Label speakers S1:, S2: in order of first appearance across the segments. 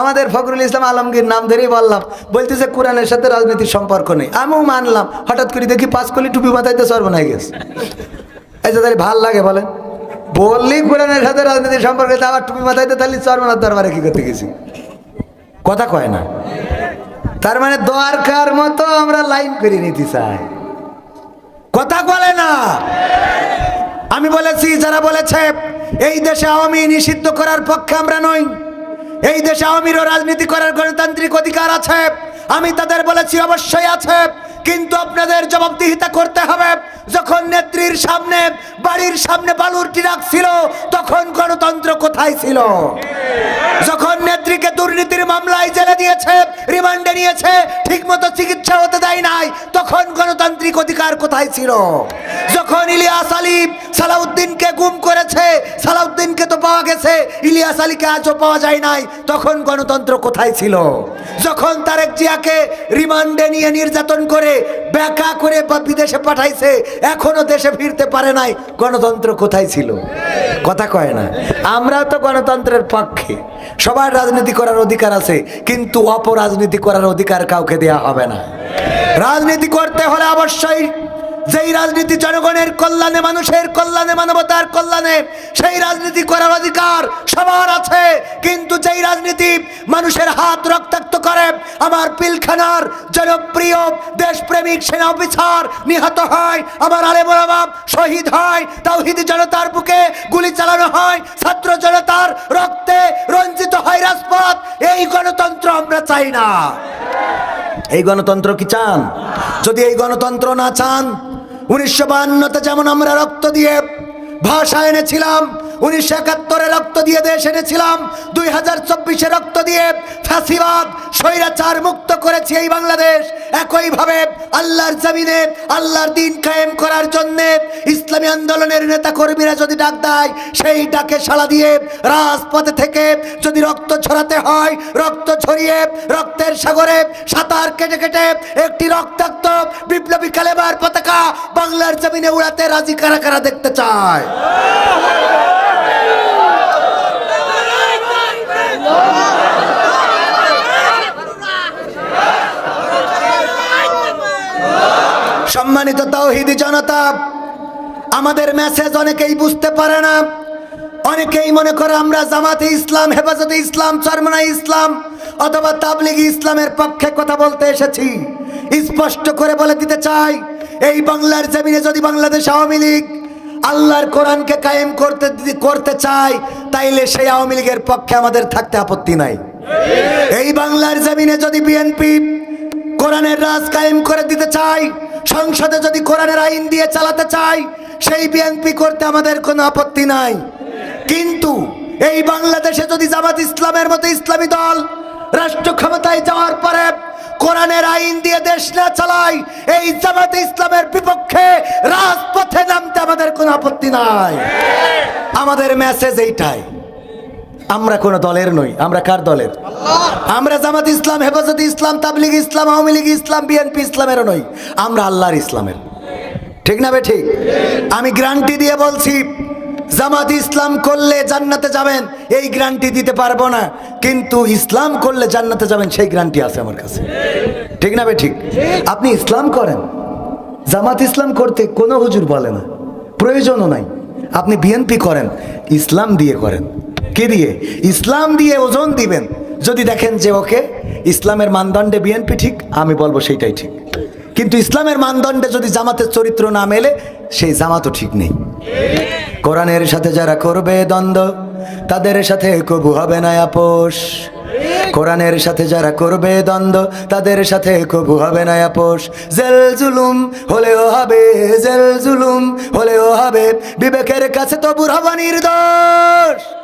S1: আমাদের ফখরুল ইসলাম আলমগীর নাম ধরেই বললাম, বলতেছে কোরআনের সাথে রাজনীতির সম্পর্ক নেই। আমিও মানলাম, হঠাৎ করে দেখি পাঁচ কলি টুপি মাথায় তো সর্বনাই গেছে। এই তাহলে ভালো লাগে বলেন? বললি কোরআনের সাথে রাজনীতির সম্পর্ক আবার টুপি মাথায় তাহলে সর্বনাথ দরবারে কি করতে গেছি? কথা কয় না। তার মানে দরকার মতো আমরা লাইন করে নিতে চাই। কথা বলে না। আমি বলেছি, যারা বলেছে, এই দেশে আওয়ামী নিষিদ্ধ করার পক্ষে আমরা নই। এই দেশে আমিরও রাজনীতি করার গণতান্ত্রিক অধিকার আছে। আমি তাদের বলেছি অবশ্যই আছে। কিন্তু আপনাদের জবাবদিহিতা করতে হবে। যখন নেত্রীর সামনে, বাড়ির সামনে বালুর টিরাক ছিল, তখন গণতন্ত্র কোথায় ছিল? যখন নেত্রীকে দুর্নীতির মামলায় জেলে দিয়েছে রিমান্ডে নিয়েছে, ঠিকমতো চিকিৎসা হতে দেয় নাই, তখন গণতান্ত্রিক অধিকার কোথায় ছিল? যখন ইলিয়াস আলী সালাউদ্দিনকে গুম করেছে, সালাউদ্দিনকে তো পাওয়া গেছে, ইলিয়াস আলীকে আজও পাওয়া যায় নাই, তখন গণতন্ত্র কোথায় ছিল? যখন তারেক জিয়াকে রিমান্ডে নিয়ে নির্যাতন করে ব্যাকা করে বিদেশে পাঠাইছে, এখনও দেশে ফিরতে পারে নাই। গণতন্ত্র কোথায় ছিল? কথা কয় না। আমরাও তো গণতন্ত্রের পক্ষে। সবার রাজনীতি করার অধিকার আছে, কিন্তু অপরাজনীতি করার অধিকার কাউকে দেয়া হবে না। রাজনীতি করতে হলে অবশ্যই যেই রাজনীতি জনগণের কল্যাণে, মানুষের কল্যাণে, মানবতার কল্যাণে, সেই রাজনীতি করার অধিকার সবার আছে। কিন্তু যেই রাজনীতি মানুষের হাত রক্তাক্ত করে, আমার পিলখানার জনপ্রিয় দেশপ্রেমিক সেনা অফিসার নিহত হয়, আমার আলে আলেমরাবাব শহীদ হয়, তাওহিদি জনতার বুকে গুলি চালানো হয়, ছাত্র জনতার রক্তে রঞ্জিত হয় রাজপথ। এই গণতন্ত্র আমরা চাই না। এই গণতন্ত্র কি চান? যদি এই গণতন্ত্র না চান উনিশশো বাহান্নতে যেমন আমরা রক্ত দিয়ে ভাষা এনেছিলাম উনিশশো একাত্তরে রক্ত দিয়ে দেশ এনেছিলাম। দুই হাজার চব্বিশে রক্ত দিয়ে ফাঁসিবাদ স্বৈরাচার মুক্ত করেছি এই বাংলাদেশ। একইভাবে আল্লাহর জমিনে আল্লাহর দিন কায়েম করার জন্য ইসলামী আন্দোলনের নেতা কর্মীরা যদি ডাক দেয়, সেই ডাকে সাড়া দিয়ে রাজপথে থেকে যদি রক্ত ছড়াতে হয়, রক্ত ছড়িয়ে রক্তের সাগরে সাঁতার কেটে কেটে একটি রক্তাক্ত বিপ্লবী কালেবার পতাকা বাংলার জমিনে উড়াতে রাজি কারা কারা দেখতে চায়? সম্মানিত তাওহিদি জনতা, আমাদের মেসেজ অনেকেই বুঝতে পারে না। অনেকেই মনে করে আমরা জামাতে ইসলাম, হেফাজতে ইসলাম চরমনা ইসলাম অথবা তাবলিগি ইসলামের পক্ষে কথা বলতে এসেছি। স্পষ্ট করে বলে দিতে চাই, এই বাংলার জমিনে যদি বাংলাদেশ আওয়ামী লীগ আল্লাহর কোরআনকে কায়েম করতে করতে চায়, তাইলে সেই আওয়ামী লীগের পক্ষে আমাদের থাকতে আপত্তি নাই। এই বাংলার জমিনে যদি বিএনপি কোরআনের রাজ কায়েম করে দিতে চাই সংসদে যদি কোরআনের আইন দিয়ে চালাতে চাই, সেই বিএনপি করতে আমাদের কোনো আপত্তি নাই। কিন্তু এই বাংলাদেশে যদি জামাত ইসলামের মতো ইসলামী দল রাষ্ট্র ক্ষমতায় যাওয়ার পরে কোরআনের আইন দিয়ে দেশ না চালায়, এই জামাত ইসলামের বিপক্ষে রাজপথে নামতে আমাদের কোনো আপত্তি নাই। আমাদের মেসেজ এইটাই। আমরা কোনো দলের নই আমরা কার দলের? আমরা জামাত ইসলাম হেফাজত ইসলাম তাবলিগ ইসলাম আওয়ামী লীগ ইসলাম বিএনপি ইসলামেরও নই আমরা আল্লাহর ইসলামের। ঠিক না বে ঠিক? আমি গ্রান্টি দিয়ে বলছি জামাত ইসলাম করলে জান্নাতে যাবেন এই গ্রান্টি দিতে পারব না কিন্তু ইসলাম করলে জান্নাতে যাবেন সেই গ্রান্টি আছে আমার কাছে। ঠিক না বে ঠিক? আপনি ইসলাম করেন জামাত ইসলাম করতে কোনো হুজুর বলে না প্রয়োজনও নাই। আপনি বিএনপি করেন ইসলাম দিয়ে করেন। কে দিয়ে? ইসলাম দিয়ে ওজন দিবেন। যদি দেখেন যে ওকে, ইসলামের মানদণ্ডে বিএনপি ঠিক, আমি বলব সেইটাই ঠিক। কিন্তু ইসলামের মানদণ্ডে যদি জামাতের চরিত্র না মেলে, সেই জামাতও ঠিক নেই। কোরআনের সাথে যারা করবে দ্বন্দ্ব, তাদের সাথে কবু হবে না আপোষ। কোরআনের সাথে যারা করবে দ্বন্দ্ব, তাদের সাথে কবু হবে না আপোষ। জেল জুলুম হলেও হবে, জেল জুলুম হলেও হবে। বিবেকের কাছে তো বুড়াবা নির্দোষ।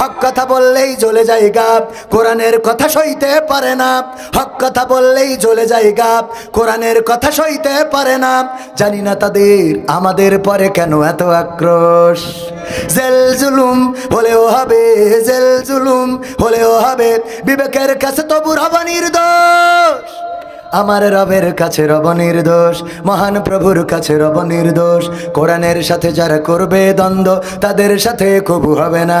S1: হক কথা বললেই জ্বলে যায় গাপ, কোরআনের কথা সইতে পারে না। হক কথা বললেই জ্বলে যায় গাপ, কোরআনের কথা সইতে পারে না। জানি না তাদের আমাদের পরে কেন এত আক্রোশ। জেল জুলুম হলেও হবে, জেল জুলুম হলেও হবে, বিবেকের কাছে তবু রব নির্দোষ আমার রবের কাছে রব নির্দোষ মহান প্রভুর কাছে রব নির্দোষ কোরআনের সাথে যারা করবে দ্বন্দ্ব, তাদের সাথে কবু হবে না।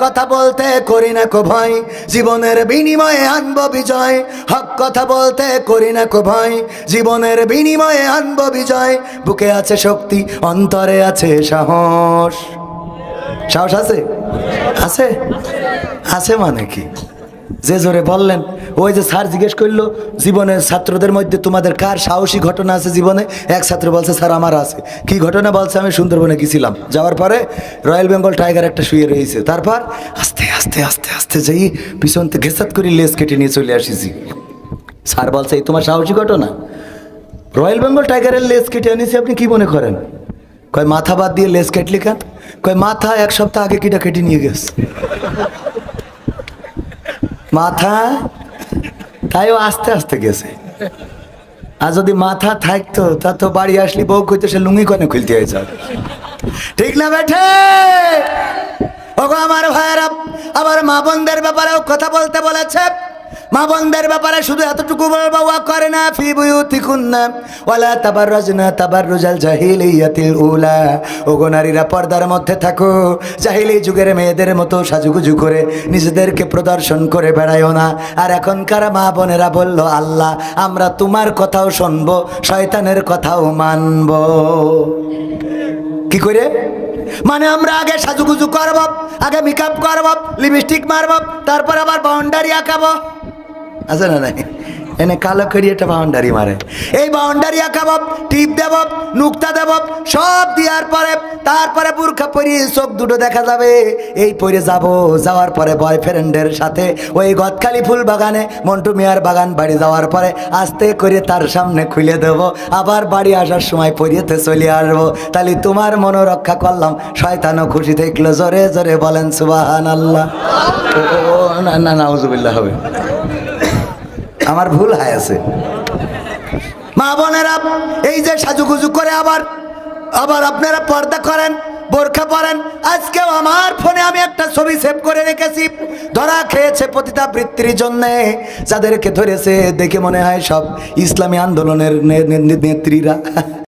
S1: কথা বলতে করি না কো ভয়, জীবনের বিনিময়ে আনব বিজয়। হক কথা বলতে করি না কো ভয়, জীবনের বিনিময়ে আনব বিজয়। বুকে আছে শক্তি, অন্তরে আছে সাহস। সাহস আছে? আছে? আছে মানে কি? যে জোরে বললেন, ওই যে স্যার জিজ্ঞেস করল জীবনের ছাত্রদের মধ্যে তোমাদের কার সাহসী ঘটনা আছে জীবনে? এক ছাত্র বলছে, স্যার, আমার আছে। কি ঘটনা? বলছে, আমি সুন্দরবনে গেছিলাম। যাওয়ার পরে রয়্যাল বেঙ্গল টাইগার একটা শুয়ে রয়েছে। তারপর আস্তে আস্তে আস্তে আস্তে যাই পিছন থেকে ঘেসাত করে লেস কেটে নিয়ে চলে আসিছি। স্যার বলছে, এই তোমার সাহসী ঘটনা? রয়্যাল বেঙ্গল টাইগারের লেস কেটে আনিছি, আপনি কি মনে করেন? কয়, মাথা বাদ দিয়ে লেস কেটলি কেন? কয়, মাথা এক সপ্তাহ আগে কিটা কেটে নিয়ে গেছে। মাথা তাইও আস্তে আস্তে গেছে। আর যদি মাথা থাকতো, তা তো বাড়ি আসলি বউ খুঁজতে সে লুঙ্গি কনে খুলতে হয়েছে। ঠিক না বেঠে? ওগো আমার ভাইয়েরা, আমার মা বোনদের ব্যাপারেও কথা বলতে বলেছে। মা বোনদের ব্যাপারে শুধু এতটুকু বলব করে না ফি বুয়ুতি বুয়ুতিকুন্না, ওয়ালা তাবাররাজনা তাবাররুজাল জাহিলিয়াতিল উলা। ওগো নারীরা পর্দার মধ্যে থাকো, জাহিলি যুগের মেয়েদের মতো সাজুগুজু করে নিজেদেরকে প্রদর্শন করে বেড়ায়ও না। আর এখনকার মা বোনেরা বলল, আল্লাহ, আমরা তোমার কথাও শুনব, শয়তানের কথাও মানব। কি করে? মানে আমরা আগে সাজুগুজু করব, আগে মেকআপ করব লিপস্টিক মারব, তারপর আবার বাউন্ডারি আঁকাবো। আছে না নাই? এনে কালো করি একটা বাউন্ডারি মারে। এই বাউন্ডারি আঁকাব টিপ দেব নুক্তা দেব সব দেওয়ার পরে তারপরে বুর্খা পরিয়ে চোখ দুটো দেখা যাবে। এই পরে যাব যাওয়ার পরে বয়ফ্রেন্ডের সাথে ওই গদখালি ফুল বাগানে মন্টু মিয়ার বাগান বাড়ি যাওয়ার পরে আস্তে করে তার সামনে খুলে দেব। আবার বাড়ি আসার সময় পরিয়েতে চলে আসব। তাহলে তোমার মনোরক্ষা করলাম। শয়তানও খুশি থাকল জোরে জোরে বলেন সুবাহান আল্লাহ ও, না না না হবে। আমার ভুল হয় আছে। মা বোনেরা, এই যে সাজুগুজু করে আবার আবার আপনারা পর্দা করেন, বোরখা পরেন, আজকেও আমার ফোনে আমি একটা ছবি সেভ করে রেখেছি। ধরা খেয়েছে পতিতা বৃত্তির জন্যে, যাদেরকে ধরেছে দেখে মনে হয় সব ইসলামী আন্দোলনের নেত্রীরা।